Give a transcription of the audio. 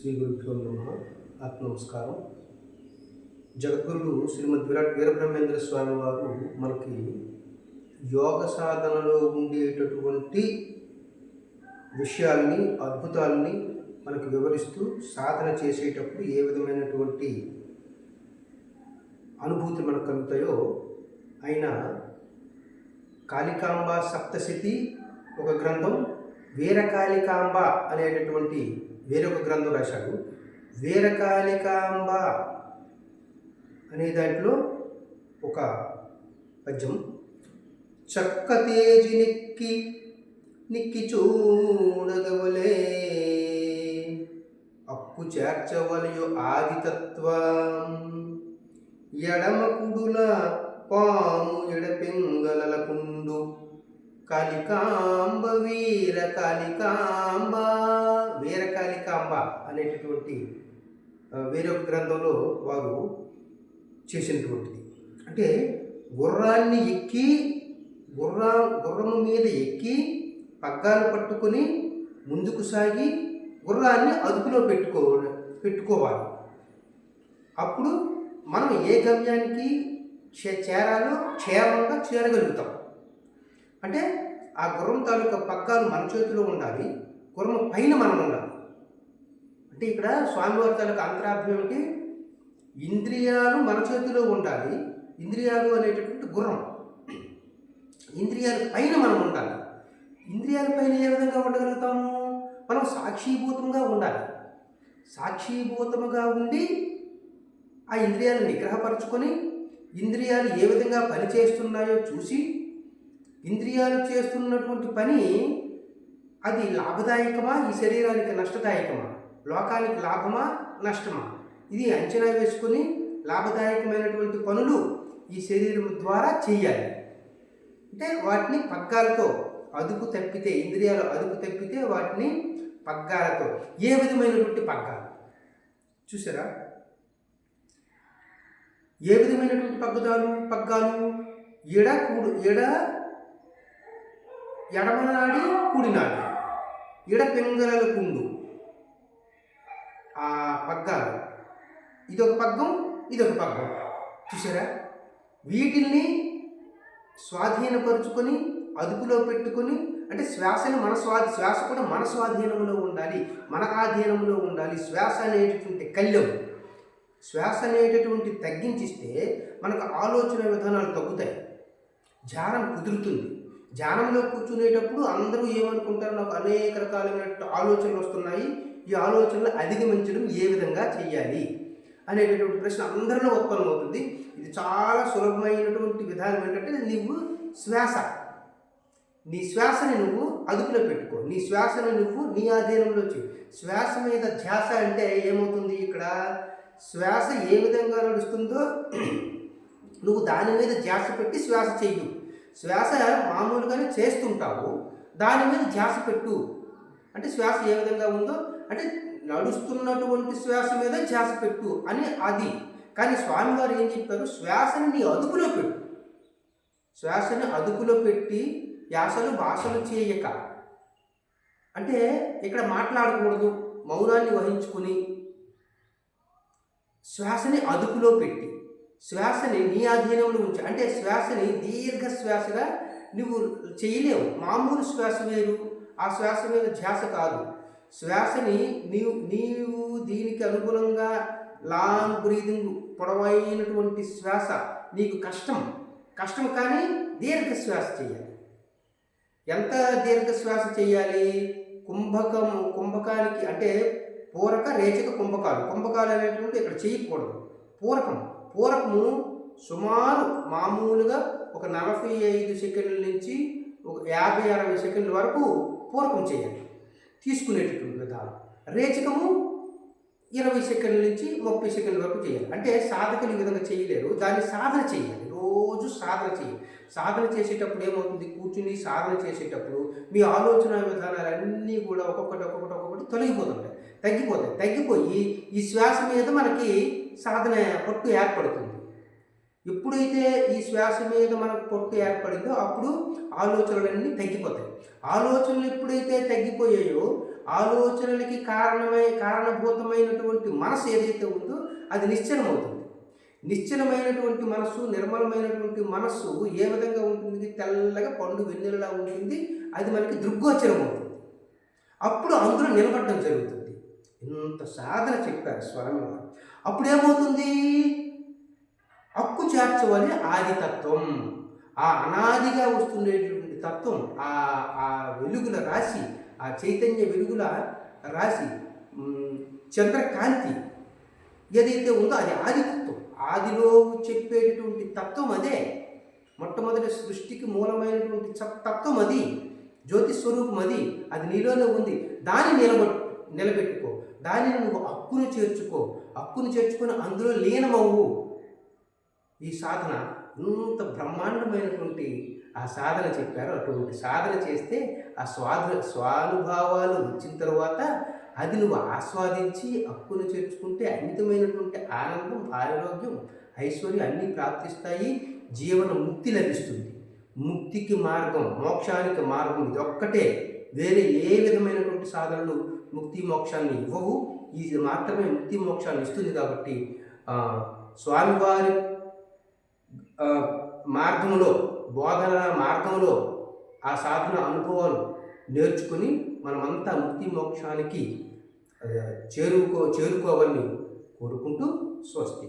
శ్రీ గురుభ్యో నమ. ఆత్మ నమస్కారం జగద్గురుడు శ్రీమద్ విరాట్ వీరబ్రహ్మేంద్ర స్వామి వారు మనకి యోగ సాధనలో ఉండేటటువంటి విషయాల్ని అద్భుతాల్ని మనకు వివరిస్తూ సాధన చేసేటప్పుడు ఏ విధమైనటువంటి అనుభూతి మనకు కలుగుతాయో ఆయన కాళికాంబ సప్తశతి ఒక గ్రంథం వీరకాళికాంబ అనేటటువంటి వేరొక గ్రంథం రాశాడు. వీరకాళికాంబ అనే దాంట్లో ఒక పద్యం. చక్క తేజి నిక్కి నిక్కి చూడగవలే అప్పు చేర్చవలయు ఆదితత్వం. ఎడమ కుడుల పాము ఎడపెంగలకుండు కాళికాంబ వీర కాళికాంబ. వీర కాళికాంబ అనేటటువంటి వేరొక గ్రంథంలో వారు చేసినటువంటిది. అంటే గుర్రాన్ని ఎక్కి గుర్రా గుర్రము మీద ఎక్కి పగ్గాలు పట్టుకొని ముందుకు సాగి గుర్రాన్ని అదుపులో పెట్టుకో పెట్టుకోవాలి. అప్పుడు మనం ఏ గమ్యానికి చే- చేరాలో క్షేమంగా చేరగలుగుతాం. అంటే ఆ గుర్రం తాలూకా పక్కాలు మన చేతిలో ఉండాలి గుర్రం పైన మనం ఉండాలి. అంటే ఇక్కడ స్వామివారి తాలూకా అంతరార్థం ఏమిటి? ఇంద్రియాలు మన చేతిలో ఉండాలి ఇంద్రియాలు అనేటటువంటి గుర్రం. ఇంద్రియాల పైన మనం ఉండాలి. ఇంద్రియాల పైన ఏ విధంగా ఉండగలుగుతాము? మనం సాక్షీభూతంగా ఉండాలి. సాక్షీభూతముగా ఉండి ఆ ఇంద్రియాలను నిగ్రహపరచుకొని ఇంద్రియాలు ఏ విధంగా పనిచేస్తున్నాయో చూసి ఇంద్రియాలు చేస్తున్నటువంటి పని అది లాభదాయకమా? ఈ శరీరానికి నష్టదాయకమా? లోకానికి లాభమా? నష్టమా? ఇది అంచనా వేసుకుని లాభదాయకమైనటువంటి పనులు ఈ శరీరం ద్వారా చేయాలి. అంటే వాటిని పగ్గాలతో అదుపు తప్పితే ఇంద్రియాలు అదుపు తప్పితే వాటిని పగ్గాలతో ఏ విధమైనటువంటి పగ్గాలు? చూసారా? ఏ విధమైనటువంటి పగ్గుదాలు? పగ్గాలు? ఎడ కూడు ఎడ ఎడమనాడి కూడినాడి. ఎడ పెంగళల కుండు? ఆ పగ్గాలు. ఇదొక పగ్గం ఇదొక పగ్గం. చూసారా వీటిల్ని స్వాధీనపరుచుకొని అదుపులో పెట్టుకొని అంటే శ్వాసని మన స్వాధి శ్వాస కూడా మన స్వాధీనంలో ఉండాలి. మన ఆధీనంలో ఉండాలి. శ్వాస అనేటటువంటి కళ్యం శ్వాస అనేటటువంటి తగ్గించిస్తే మనకు ఆలోచన విధానాలు తగ్గుతాయి. జారం కుదురుతుంది. ధ్యానంలో కూర్చునేటప్పుడు అందరూ ఏమనుకుంటారు? నాకు అనేక రకాలైన ఆలోచనలు వస్తున్నాయి. ఈ ఆలోచనలు అధిగమించడం ఏ విధంగా చేయాలి అనేటటువంటి ప్రశ్న అందరిలో ఉత్పన్నమవుతుంది. ఇది చాలా సులభమైనటువంటి విధానం ఏంటంటే నువ్వు శ్వాస. నీ శ్వాసని నువ్వు అదుపులో పెట్టుకో. నీ శ్వాసని నువ్వు నీ ఆధీనంలో చేయి శ్వాస మీద ధ్యాస అంటే ఏమవుతుంది ఇక్కడ? శ్వాస ఏ విధంగా నడుస్తుందో నువ్వు దాని మీద ధ్యాస పెట్టి శ్వాస చెయ్యు. శ్వాస మామూలుగానే చేస్తుంటావు. దాని మీద ధ్యాస పెట్టు. అంటే శ్వాస ఏ విధంగా ఉందో అంటే నడుస్తున్నటువంటి శ్వాస మీద ధ్యాస పెట్టు అని అది. కానీ స్వామివారు ఏం చెప్పారు? శ్వాసని నీ అదుపులో పెట్టు. శ్వాసని అదుపులో పెట్టి యాసలు భాషలు చేయక. అంటే ఇక్కడ మాట్లాడకూడదు మౌనాన్ని వహించుకుని. శ్వాసని అదుపులో పెట్టి. శ్వాసని నీ అధీనంలో ఉంచు. అంటే శ్వాసని దీర్ఘ శ్వాసగా నువ్వు చేయలేవు. మామూలు శ్వాస వేరు. ఆ శ్వాస మీద ధ్యాస కాదు. శ్వాసని నీవు నీవు దీనికి అనుగుణంగా లాంగ్ బ్రీదింగ్ పొడవైనటువంటి శ్వాస నీకు కష్టం. కష్టం కానీ దీర్ఘ శ్వాస చేయాలి. ఎంత దీర్ఘ శ్వాస చేయాలి? కుంభకము కుంభకానికి అంటే పూరక రేచక కుంభకాలు. కుంభకాలు అనేటువంటి ఇక్కడ చేయకూడదు. పూరకం. పూర్వము సుమారు మామూలుగా ఒక నలభై ఐదు సెకండ్ల నుంచి ఒక యాభై అరవై సెకండ్ల వరకు పూర్వకం చేయాలి. తీసుకునేటటువంటి విధానం. రేచకము ఇరవై సెకండ్ల నుంచి ముప్పై సెకండ్ల వరకు చేయాలి. అంటే సాధకులు ఈ విధంగా చేయలేరు. దాన్ని సాధన చేయాలి. రోజు సాధన చేయాలి. సాధన చేసేటప్పుడు ఏమవుతుంది? కూర్చుని సాధన చేసేటప్పుడు మీ ఆలోచన విధానాలన్నీ కూడా ఒక్కొక్కటి ఒక్కొక్కటి ఒక్కొక్కటి తొలగిపోతుంటాయి. తగ్గిపోతాయి. తగ్గిపోయి ఈ శ్వాస మీద మనకి సాధన పట్టు ఏర్పడుతుంది. ఎప్పుడైతే ఈ శ్వాస మీద మనకు పొట్టు ఏర్పడిందో అప్పుడు ఆలోచనలన్నీ తగ్గిపోతాయి. ఆలోచనలు ఎప్పుడైతే తగ్గిపోయాయో ఆలోచనలకి కారణమై కారణభూతమైనటువంటి మనసు ఏదైతే ఉందో అది నిశ్చలమవుతుంది. నిశ్చలమైనటువంటి మనస్సు నిర్మలమైనటువంటి మనస్సు ఏ విధంగా ఉంటుంది తెల్లగా పండు వెన్నెలలా ఉంటుంది. అది మనకి దృగ్గోచరం అవుతుంది అప్పుడు అందులో నిలబడడం జరుగుతుంది. ఇంత సాధన చెప్పారు స్వరంగా అప్పుడు ఏమవుతుంది హక్కు చేర్చవలే ఆదితత్వం. ఆ అనాదిగా వస్తుండేటువంటి తత్వం ఆ ఆ వెలుగుల రాశి ఆ చైతన్య వెలుగుల రాశి చంద్రకాంతి ఏదైతే ఉందో అది ఆదితత్వం. ఆదిలో చెప్పేటటువంటి తత్వం అదే. మొట్టమొదటి సృష్టికి మూలమైనటువంటి తత్వం అది. జ్యోతి స్వరూపం అది. అది నీలోనే ఉంది. దాన్ని నిలబె నిలబెట్టుకో. దానిని నువ్వు హక్కును చేర్చుకో. హక్కును చేర్చుకొని అందులో లీనమవ్వు. ఈ సాధన ఇంత బ్రహ్మాండమైనటువంటి ఆ సాధన చెప్పారు అటువంటి సాధన చేస్తే ఆ స్వాధ స్వానుభావాలు వచ్చిన తర్వాత అది నువ్వు ఆస్వాదించి హక్కును చేర్చుకుంటే అమితమైనటువంటి ఆనందం ఆరోగ్యం ఐశ్వర్యం అన్నీ ప్రాప్తిస్తాయి. జీవన ముక్తి లభిస్తుంది. ముక్తికి మార్గం మోక్షానికి మార్గం ఇది ఒక్కటే వేరే ఏ విధమైనటువంటి సాధనలు ముక్తి మోక్షాన్ని ఇవ్వవు. ఇది మాత్రమే ముక్తి మోక్షాన్ని ఇస్తుంది కాబట్టి స్వామివారి మార్గంలో బోధన మార్గంలో ఆ సాధన అనుభవాలు నేర్చుకుని మనమంతా ముక్తి మోక్షానికి చేరుకో చేరుకోవాలని కోరుకుంటూ స్వస్తి.